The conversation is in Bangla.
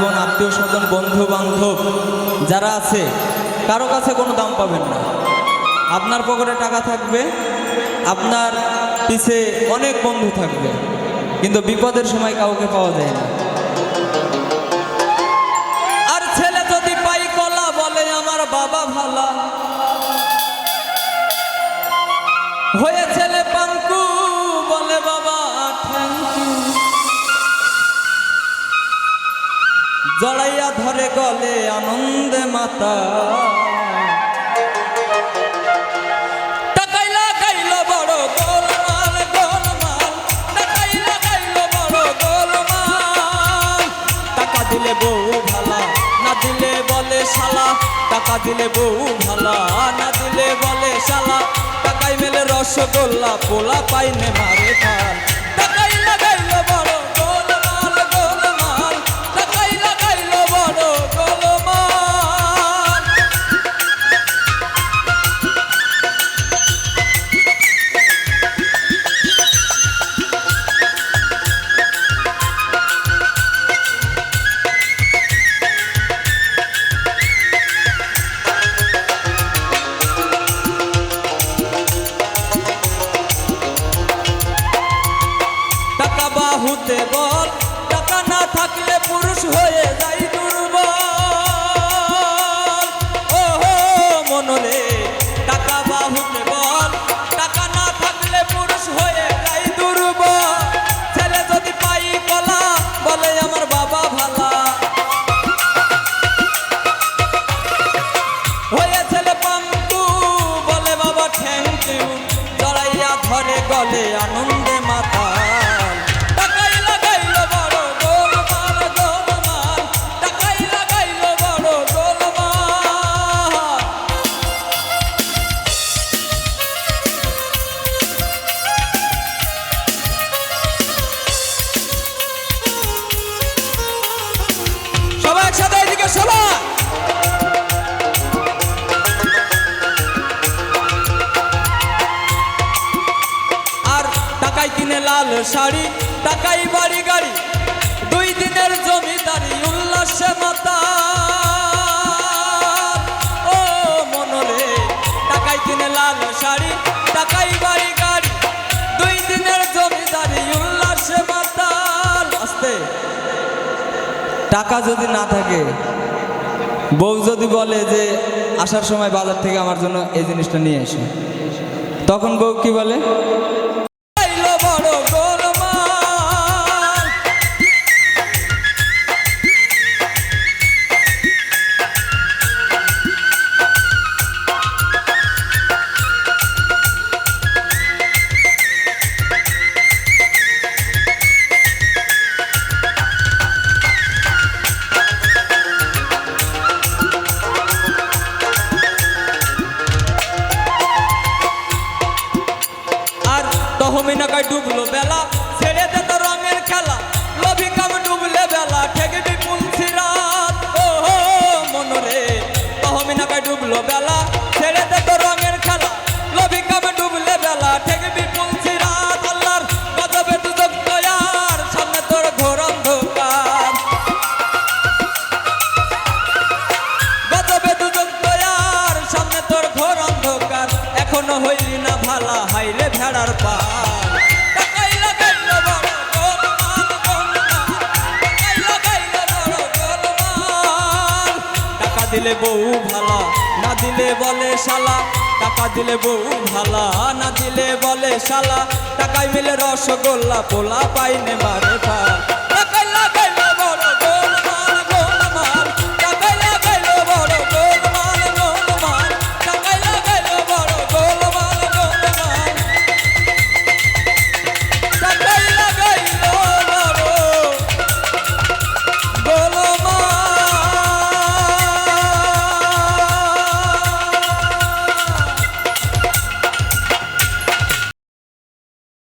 বোন আত্মীয় স্বজন বন্ধু বান্ধব যারা আছে, কারও কাছে কোনো দাম পাবেন না। আপনার পকেটে টাকা থাকবে, আপনার পিছে অনেক বন্ধু থাকবে, কিন্তু বিপদের সময় কাউকে পাওয়া যায় না। আর ছেলে যদি পাই কলা বলে, আমার বাবা ভালা। হয়ে জড়াইয়া ধরে গলে আনন্দে মাতা। টাকা দিলে বউ ভালা, না দিলে বলে শালা। টাকাই মেলে রসগোল্লা, পোলা পাইনে মারে ফাল টাকাই লাগাইল বড় বল টাকা না থাকলে পুরুষ হয়ে যাই দুর্বল। ও হো মনরে টাকা বাহুতে বল। টাকা না থাকলে পুরুষ হয়ে যাই দুর্বল। ছেলে যদি পাই কলা বলে আমার বাবা ভালা। হয়ে ছেলে পাঙ্কু বলে বাবা ইউ জড়াইয়া ধরে গলে আনন্দে আর টাকায় কিনে লাল শাড়ি টাকাই বাড়ি গাড়ি, দুই দিনের জমিদারি উল্লাসে মাতা ও মনরে, টাকায় কিনে লাল শাড়ি টাকাই টাকা যদি না থাকে, বউ যদি বলে যে আসার সময় বাজার থেকে আমার জন্য এই জিনিসটা নিয়ে এসো। তখন বউ কি বলে? তহমিনাকায় ডুবলো বেলা, ছেড়ে দে তো রঙের খেলা লভি কাম ডুবলে বেলা ঠেকবি পুলসিরাত ও হো মনরে তহমিনাকায় ডুবলো বেলা, ছেড়ে দে তো রঙের খেলা লভি কাম ডুবলে বেলা ঠেকবি পুলসিরাত আল্লাহর গজবে দুদক দয়ার সামনে তোর ঘোর অন্ধকার। গজবে দুদক দয়ার সামনে তোর ঘোর অন্ধকার। এখনও হইলি না ভালা, হাইরে ভেড়ার পাল বউ ভালা, না দিলে বলে শালা, টাকা দিলে বউ ভালা, না দিলে বলে শালা, টাকায় মিলে রসগোল্লা পোলা পাইনে মারে ভালো টাকাই লাগাইল